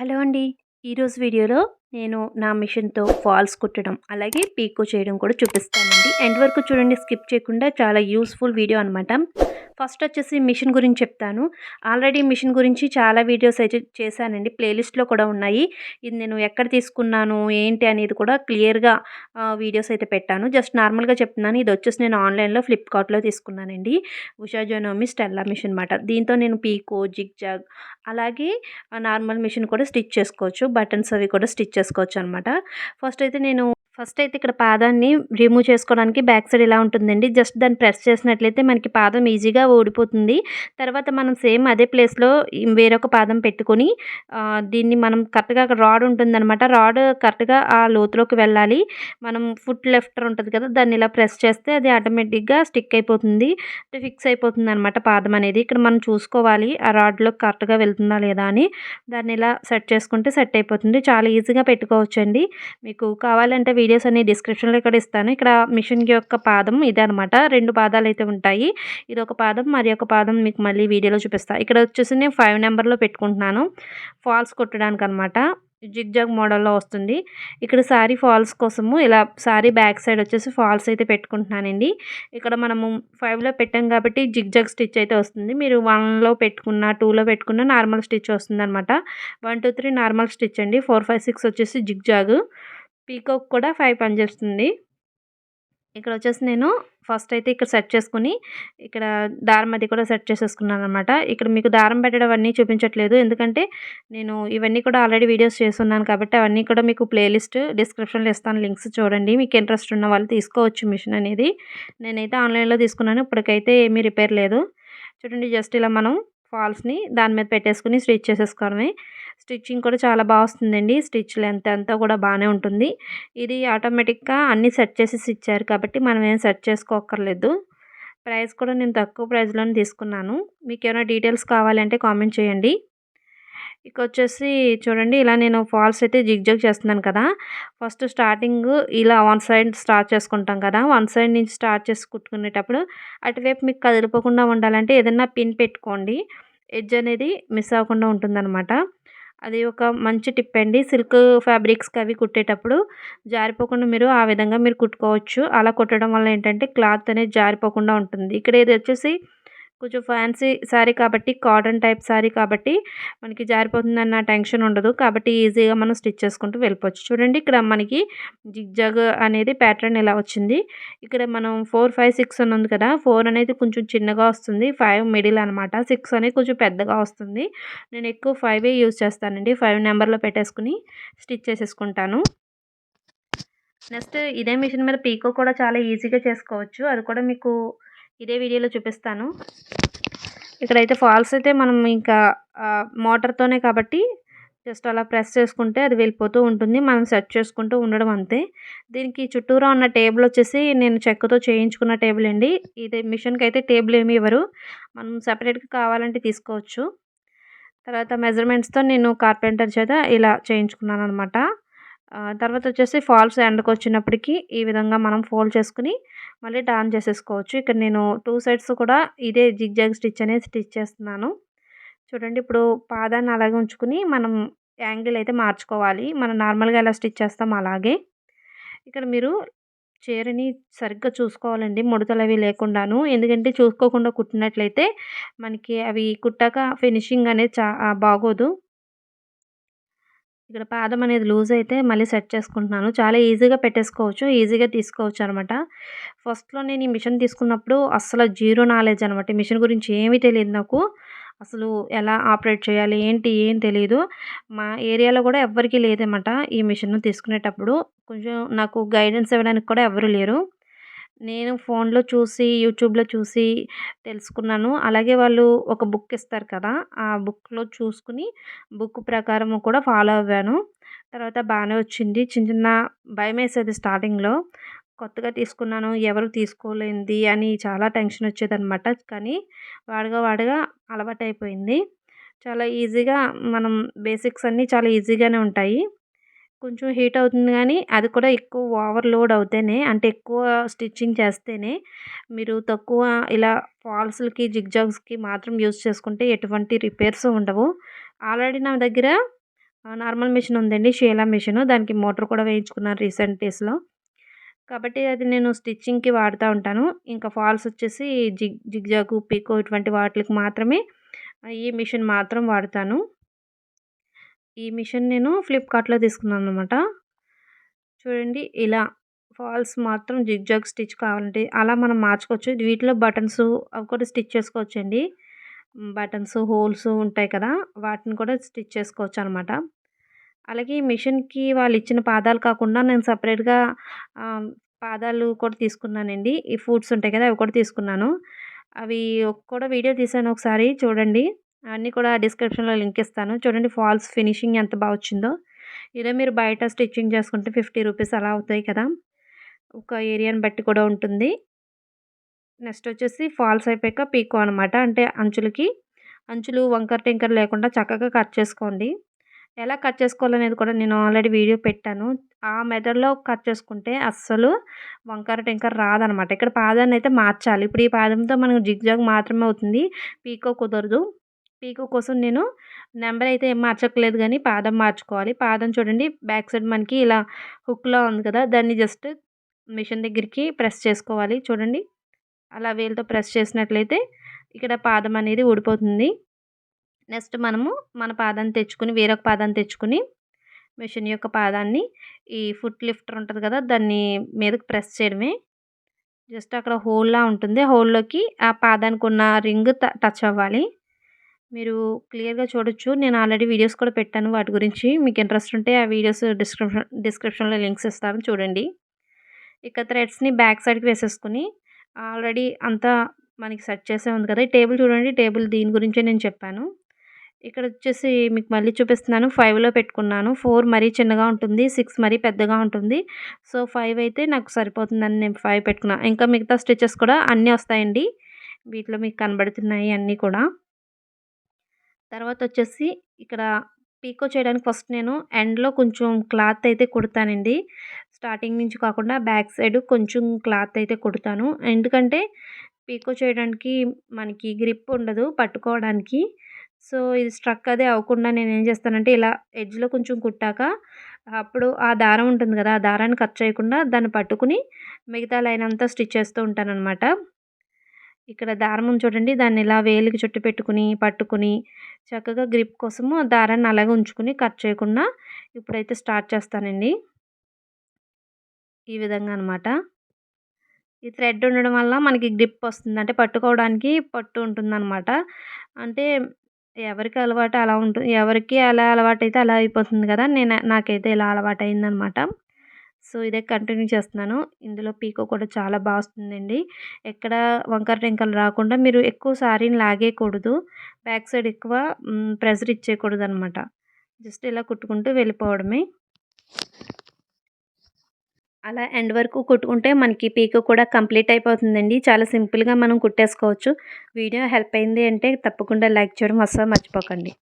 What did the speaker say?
Hello అండి. ఈరోజు వీడియోలో నేను నా మిషన్తో ఫాల్స్ కుట్టడం అలాగే పీకో చేయడం కూడా చూపిస్తానండి. ఎండ్ వరకు చూడండి స్కిప్ చేయకుండా చాలా యూస్ఫుల్ వీడియో అనమాట ఫస్ట్ వచ్చేసి మిషన్ గురించి చెప్తాను. ఆల్రెడీ మిషన్ గురించి చాలా వీడియోస్ అయితే చేశానండి. ప్లేలిస్ట్లో కూడా ఉన్నాయి. ఇది నేను ఎక్కడ తీసుకున్నాను ఏంటి అనేది కూడా క్లియర్గా వీడియోస్ అయితే పెట్టాను. జస్ట్ నార్మల్గా చెప్తున్నాను. ఇది వచ్చేసి నేను ఆన్లైన్లో ఫ్లిప్కార్ట్లో తీసుకున్నానండి. ఉషా జోనోమి స్టెల్లా మిషన్ అనమాట దీంతో నేను పీకో జిగ్ జాగ్ అలాగే నార్మల్ మిషన్ కూడా స్టిచ్ చేసుకోవచ్చు. బటన్స్ అవి కూడా స్టిచ్ చేసుకోవచ్చు అనమాట ఫస్ట్ అయితే నేను ఫస్ట్ అయితే ఇక్కడ పాదాన్ని రిమూవ్ చేసుకోవడానికి బ్యాక్ సైడ్ ఇలా ఉంటుందండి? జస్ట్ దాన్ని ప్రెస్ చేసినట్లయితే మనకి పాదం ఈజీగా ఓడిపోతుంది తర్వాత మనం సేమ్ అదే ప్లేస్లో వేరొక పాదం పెట్టుకొని దీన్ని మనం కరెక్ట్గా రాడ్ రాడ్ ఉంటుందన్నమాట. రాడ్ కరెక్ట్గా ఆ లోతులోకి వెళ్ళాలి. మనం ఫుట్ లెఫ్టర్ ఉంటుంది కదా దాన్ని ఇలా ప్రెస్ చేస్తే అది ఆటోమేటిక్గా స్టిక్ అయిపోతుంది. ఫిక్స్ అయిపోతుంది అనమాట పాదం అనేది. ఇక్కడ మనం చూసుకోవాలి ఆ రాడ్లో కరెక్ట్గా వెళ్తుందా లేదా అని. దాన్ని ఇలా సెట్ చేసుకుంటే సెట్ అయిపోతుంది. చాలా ఈజీగా పెట్టుకోవచ్చండి. మీకు కావాలంటే వీడియోస్ అన్ని డిస్క్రిప్షన్లో ఇక్కడ ఇస్తాను. ఇక్కడ మిషన్ యొక్క పాదం ఇదే అనమాట రెండు పాదాలు అయితే ఉంటాయి. ఇది ఒక పాదం మరి ఒక పాదం మీకు మళ్ళీ వీడియోలో చూపిస్తాను ఇక్కడ వచ్చేసి నేను ఫైవ్ నెంబర్లో పెట్టుకుంటున్నాను. ఫాల్స్ కొట్టడానికి అనమాట జిగ్ జాగ్ మోడల్లో వస్తుంది. ఇక్కడ శారీ ఫాల్స్ కోసము ఇలా శారీ బ్యాక్ సైడ్ వచ్చేసి ఫాల్స్ అయితే పెట్టుకుంటున్నానండి. ఇక్కడ మనము ఫైవ్లో పెట్టాం కాబట్టి జిగ్ జాగ్ స్టిచ్ అయితే వస్తుంది. మీరు వన్లో పెట్టుకున్న టూలో పెట్టుకున్న నార్మల్ స్టిచ్ వస్తుంది అనమాట one two three normal stitch అండి. ఫోర్ ఫైవ్ సిక్స్ వచ్చేసి జిగ్ జాగ్. పీకాక్ కూడా ఫైవ్ పనిచేస్తుంది ఇక్కడ వచ్చేసి నేను ఫస్ట్ అయితే ఇక్కడ సెట్ చేసుకుని ఇక్కడ దారం అది కూడా సెట్ చేసేసుకున్నాను అనమాట ఇక్కడ మీకు దారం పెట్టడం అవన్నీ చూపించట్లేదు. ఎందుకంటే నేను ఇవన్నీ కూడా ఆల్రెడీ వీడియోస్ చేస్తున్నాను కాబట్టి అవన్నీ కూడా మీకు ప్లేలిస్ట్ డిస్క్రిప్షన్లో ఇస్తాను. లింక్స్ చూడండి. మీకు ఇంట్రెస్ట్ ఉన్న వాళ్ళు తీసుకోవచ్చు మిషన్ అనేది. నేనైతే ఆన్లైన్లో తీసుకున్నాను. ఇప్పటికైతే ఏమీ రిపేర్ లేదు. చూడండి జస్ట్ ఇలా మనం ఫాల్స్ని దాని మీద పెట్టేసుకుని స్టిచ్ చేసేసుకోవడమే. స్టిచ్చింగ్ కూడా చాలా బాగా వస్తుందండి. స్టిచ్ లెంత్ అంతా కూడా బాగానే ఉంటుంది. ఇది ఆటోమేటిక్గా అన్నీ సెట్ చేసేసి ఇచ్చారు కాబట్టి మనం ఏం సెట్ చేసుకోక్కర్లేదు. ప్రైస్ కూడా నేను తక్కువ ప్రైస్లోనే తీసుకున్నాను. మీకు ఏమైనా డీటెయిల్స్ కావాలంటే కామెంట్ చేయండి. ఇక వచ్చేసి చూడండి ఇలా నేను ఫాల్స్ అయితే జిగ్ జగ్ చేస్తున్నాను కదా. ఫస్ట్ స్టార్టింగ్ ఇలా వన్ సైడ్ స్టార్ట్ చేసుకుంటాం కదా. వన్ సైడ్ నుంచి స్టార్ట్ చేసి కుట్టుకునేటప్పుడు అటువైపు మీకు కదిలిపోకుండా ఉండాలంటే ఏదన్నా పిన్ పెట్టుకోండి. ఎడ్జ్ అనేది మిస్ అవ్వకుండా ఉంటుందన్నమాట. అది ఒక మంచి టిప్ అండి. సిల్క్ ఫ్యాబ్రిక్స్కి అవి కుట్టేటప్పుడు జారిపోకుండా మీరు ఆ విధంగా మీరు కుట్టుకోవచ్చు. అలా కుట్టడం వల్ల ఏంటంటే క్లాత్ అనేది జారిపోకుండా ఉంటుంది. ఇక్కడ ఇది వచ్చేసి కొంచెం ఫ్యాన్సీ శారీ కాబట్టి కాటన్ టైప్ శారీ కాబట్టి మనకి జారిపోతుందన్న టెన్షన్ ఉండదు. కాబట్టి ఈజీగా మనం స్టిచ్ చేసుకుంటూ వెళ్ళిపోవచ్చు. చూడండి ఇక్కడ మనకి జిగ్జాగ్ అనేది ప్యాటర్న్ ఇలా వచ్చింది. ఇక్కడ మనం ఫోర్ ఫైవ్ సిక్స్ అని ఉంది కదా ఫోర్ అనేది కొంచెం చిన్నగా వస్తుంది. ఫైవ్ మిడిల్ అనమాట సిక్స్ అనేది కొంచెం పెద్దగా వస్తుంది. నేను ఎక్కువ ఫైవే యూజ్ చేస్తానండి. ఫైవ్ నెంబర్లో పెట్టేసుకుని స్టిచ్ చేసేసుకుంటాను. నెక్స్ట్ ఇదే మిషన్ మీద పీకో కూడా చాలా ఈజీగా చేసుకోవచ్చు. అది కూడా మీకు ఇదే వీడియోలో చూపిస్తాను. ఇక్కడైతే ఫాల్స్ అయితే మనం ఇంకా మోటార్తోనే కాబట్టి జస్ట్ అలా ప్రెస్ చేసుకుంటే అది వెళ్ళిపోతూ ఉంటుంది. మనం సెట్ చేసుకుంటూ ఉండడం అంతే. దీనికి చుట్టూరా ఉన్న టేబుల్ వచ్చేసి నేను చెక్కతో చేయించుకున్న టేబుల్ అండి. ఇది మిషన్కి అయితే టేబుల్ ఏమి ఇవ్వరు. మనం సపరేట్గా కావాలంటే తీసుకోవచ్చు. తర్వాత మెజర్మెంట్స్తో నేను కార్పెంటర్ చేత ఇలా చేయించుకున్నాను అనమాట తర్వాత వచ్చేసి ఫాల్స్ ఎండకు వచ్చినప్పటికీ ఈ విధంగా మనం ఫోల్డ్ చేసుకుని మళ్ళీ టర్న్ చేసేసుకోవచ్చు. ఇక్కడ నేను టూ సైడ్స్ కూడా ఇదే జిగ్జాగ్ స్టిచ్ అనేది స్టిచ్ చేస్తున్నాను. చూడండి ఇప్పుడు పాదాన్ని అలాగే ఉంచుకుని మనం యాంగిల్ అయితే మార్చుకోవాలి. మనం నార్మల్గా ఎలా స్టిచ్ చేస్తాం అలాగే. ఇక్కడ మీరు చీరని సరిగ్గా చూసుకోవాలండి. ముడతలు అవి లేకుండాను. ఎందుకంటే చూసుకోకుండా కుట్టినట్లయితే మనకి అవి కుట్టాక ఫినిషింగ్ అనేది చా బాగోదు. ఇక్కడ పాదం అనేది లూజ్ అయితే మళ్ళీ సెట్ చేసుకుంటున్నాను. చాలా ఈజీగా పెట్టేసుకోవచ్చు ఈజీగా తీసుకోవచ్చు అనమాట ఫస్ట్లో నేను ఈ మిషన్ తీసుకున్నప్పుడు అస్సలు జీరో నాలెడ్జ్ అనమాట మిషన్ గురించి ఏమీ తెలియదు నాకు. అసలు ఎలా ఆపరేట్ చేయాలి ఏంటి ఏం తెలియదు మా ఏరియాలో కూడా ఎవ్వరికీ లేదన్నమాట ఈ మిషన్ తీసుకునేటప్పుడు. కొంచెం నాకు గైడెన్స్ ఇవ్వడానికి కూడా ఎవరు లేరు. నేను ఫోన్లో చూసి యూట్యూబ్లో చూసి తెలుసుకున్నాను. అలాగే వాళ్ళు ఒక బుక్ ఇస్తారు కదా! ఆ బుక్లో చూసుకుని బుక్ ప్రకారం కూడా ఫాలో అవ్వాను. తర్వాత బాగానే వచ్చింది. చిన్న చిన్న భయం వేసేది స్టార్టింగ్లో. కొత్తగా తీసుకున్నాను ఎవరు తీసుకోలేంది అని చాలా టెన్షన్ వచ్చేదన్నమాట. కానీ వాడగా వాడగా అలవాటైపోయింది. చాలా ఈజీగా మనం బేసిక్స్ అన్నీ చాలా ఈజీగానే ఉంటాయి. కొంచెం హీట్ అవుతుంది కానీ అది కూడా ఎక్కువ ఓవర్లోడ్ అవుతేనే అంటే ఎక్కువ స్టిచ్చింగ్ చేస్తేనే మీరు తక్కువ ఇలా ఫాల్స్లకి జిగ్జాగ్స్కి మాత్రం యూజ్ చేసుకుంటే ఎటువంటి రిపేర్స్ ఉండవు. ఆల్రెడీ నా దగ్గర నార్మల్ మిషన్ ఉందండి షీలా మిషన్. దానికి మోటార్ కూడా వేయించుకున్నాను రీసెంట్ డేస్లో. కాబట్టి అది నేను స్టిచ్చింగ్కి వాడుతూ ఉంటాను. ఇంకా ఫాల్స్ వచ్చేసి జిగ్ జిగ్జాగు పీకో ఇటువంటి వాటికి మాత్రమే ఈ మిషన్ మాత్రం వాడతాను. ఈ మిషన్ నేను ఫ్లిప్కార్ట్లో తీసుకున్నాను అనమాట చూడండి ఇలా ఫాల్స్ మాత్రం జిగ్జాగ్ స్టిచ్ కావాలంటే అలా మనం మార్చుకోవచ్చు. వీటిలో బటన్స్ అవి కూడా స్టిచ్ చేసుకోవచ్చు అండి బటన్స్ హోల్స్ ఉంటాయి కదా వాటిని కూడా స్టిచ్ చేసుకోవచ్చు అనమాట అలాగే ఈ మిషన్కి వాళ్ళు ఇచ్చిన పాదాలు కాకుండా నేను సపరేట్గా పాదాలు కూడా తీసుకున్నానండి. ఈ ఫుడ్స్ ఉంటాయి కదా అవి కూడా తీసుకున్నాను. అవి కూడా వీడియో తీసాను ఒకసారి చూడండి. అన్నీ కూడా డిస్క్రిప్షన్లో లింక్ ఇస్తాను చూడండి ఫాల్స్ ఫినిషింగ్ ఎంత బాగా వచ్చిందో. ఇదే మీరు బయట స్టిచ్చింగ్ చేసుకుంటే ఫిఫ్టీ రూపీస్ అలా అవుతాయి కదా. ఒక ఏరియాని బట్టి కూడా ఉంటుంది. నెక్స్ట్ వచ్చేసి ఫాల్స్ అయిపోయాక పీకో అనమాట అంటే అంచులకి. అంచులు వంకర టింకర్ లేకుండా చక్కగా కట్ చేసుకోండి. ఎలా కట్ చేసుకోవాలనేది కూడా నేను ఆల్రెడీ వీడియో పెట్టాను. ఆ మెథడ్లో కట్ చేసుకుంటే అస్సలు వంకర టింకర్ రాదనమాట ఇక్కడ పాదాన్ని అయితే మార్చాలి. ఇప్పుడు ఈ పాదంతో మనకు జిగ్జాగ్ మాత్రమే అవుతుంది. పీకో కుదరదు. పీకో కోసం నేను నెంబర్ అయితే ఏం మార్చట్లేదు కానీ పాదం మార్చుకోవాలి. పాదం చూడండి బ్యాక్ సైడ్ మనకి ఇలా హుక్లో ఉంది కదా దాన్ని జస్ట్ మిషన్ దగ్గరికి ప్రెస్ చేసుకోవాలి. చూడండి అలా వేలతో ప్రెస్ చేసినట్లయితే ఇక్కడ పాదం అనేది ఊడిపోతుంది. నెక్స్ట్ మనము మన పాదాన్ని తెచ్చుకుని వేరొక పాదాన్ని తెచ్చుకుని మిషన్ యొక్క పాదాన్ని ఈ ఫుట్ లిఫ్టర్ ఉంటుంది కదా దాన్ని మీదకి ప్రెస్ చేయడమే. జస్ట్ అక్కడ హోల్లా ఉంటుంది. హోల్లోకి ఆ పాదానికి ఉన్న రింగ్ టచ్ అవ్వాలి. మీరు క్లియర్గా చూడొచ్చు. నేను ఆల్రెడీ వీడియోస్ కూడా పెట్టాను. వాటి గురించి మీకు ఇంట్రెస్ట్ ఉంటే ఆ వీడియోస్ డిస్క్రిప్షన్ డిస్క్రిప్షన్లో లింక్స్ ఇస్తాను. చూడండి. ఇక థ్రెడ్స్ని బ్యాక్ సైడ్కి వేసేసుకుని ఆల్రెడీ అంతా మనకి సెట్ చేసే ఉంది కదా. ఈ టేబుల్ చూడండి. టేబుల్ దీని గురించే నేను చెప్పాను. ఇక్కడ వచ్చేసి మీకు మళ్ళీ చూపిస్తున్నాను. ఫైవ్లో పెట్టుకున్నాను. ఫోర్ మరీ చిన్నగా ఉంటుంది. సిక్స్ మరీ పెద్దగా ఉంటుంది. సో ఫైవ్ అయితే నాకు సరిపోతుందని నేను ఫైవ్ పెట్టుకున్నాను ఇంకా మిగతా స్టిచెస్ కూడా అన్నీ వస్తాయండి. వీటిలో మీకు కనబడుతున్నాయి అన్నీ కూడా. తర్వాత వచ్చేసి ఇక్కడ పీకో చేయడానికి ఫస్ట్ నేను ఎండ్లో కొంచెం క్లాత్ అయితే కుడతానండి. స్టార్టింగ్ నుంచి కాకుండా బ్యాక్ సైడ్ కొంచెం క్లాత్ అయితే కుడతాను. ఎందుకంటే పీకో చేయడానికి మనకి గ్రిప్ ఉండదు పట్టుకోవడానికి. సో ఇది స్ట్రక్ అదే అవ్వకుండా నేను ఏం చేస్తానంటే ఇలా ఎడ్జ్లో కొంచెం కుట్టాక అప్పుడు ఆ దారం ఉంటుంది కదా ఆ దారాన్ని కట్ చేయకుండా దాన్ని పట్టుకుని మిగతా లైన్ అంతా స్టిచ్ చేస్తూ ఉంటాను అనమాట ఇక్కడ దారం చూడండి దాన్ని ఇలా వేలికి చుట్టు పెట్టుకుని పట్టుకుని చక్కగా గ్రిప్ కోసము దారాన్ని అలాగే ఉంచుకుని కట్ చేయకుండా ఇప్పుడైతే స్టార్ట్ చేస్తానండి. ఈ విధంగా అనమాట ఈ థ్రెడ్ ఉండడం వల్ల మనకి గ్రిప్ వస్తుంది. అంటే పట్టుకోవడానికి పట్టు ఉంటుందన్నమాట. అంటే ఎవరికి అలవాటు అలా ఉంటుంది ఎవరికి అలా అలవాటు అయితే అలా అయిపోతుంది కదా నేను నాకైతే ఇలా అలవాటు అయిందనమాట సో ఇదే కంటిన్యూ చేస్తున్నాను. ఇందులో పీకో కూడా చాలా బాగా వస్తుందండి. ఎక్కడ వంకర టెంకలు రాకుండా మీరు ఎక్కువ సారీని లాగేయకూడదు. బ్యాక్ సైడ్ ఎక్కువ ప్రెజర్ ఇచ్చేయకూడదు అనమాట జస్ట్ ఇలా కుట్టుకుంటూ వెళ్ళిపోవడమే. అలా ఎండ్ వరకు కుట్టుకుంటే మనకి పీకో కూడా కంప్లీట్ అయిపోతుందండి. చాలా సింపుల్గా మనం కుట్టేసుకోవచ్చు. వీడియో హెల్ప్ అయింది అంటే తప్పకుండా లైక్ చేయడం అస్సలు మర్చిపోకండి.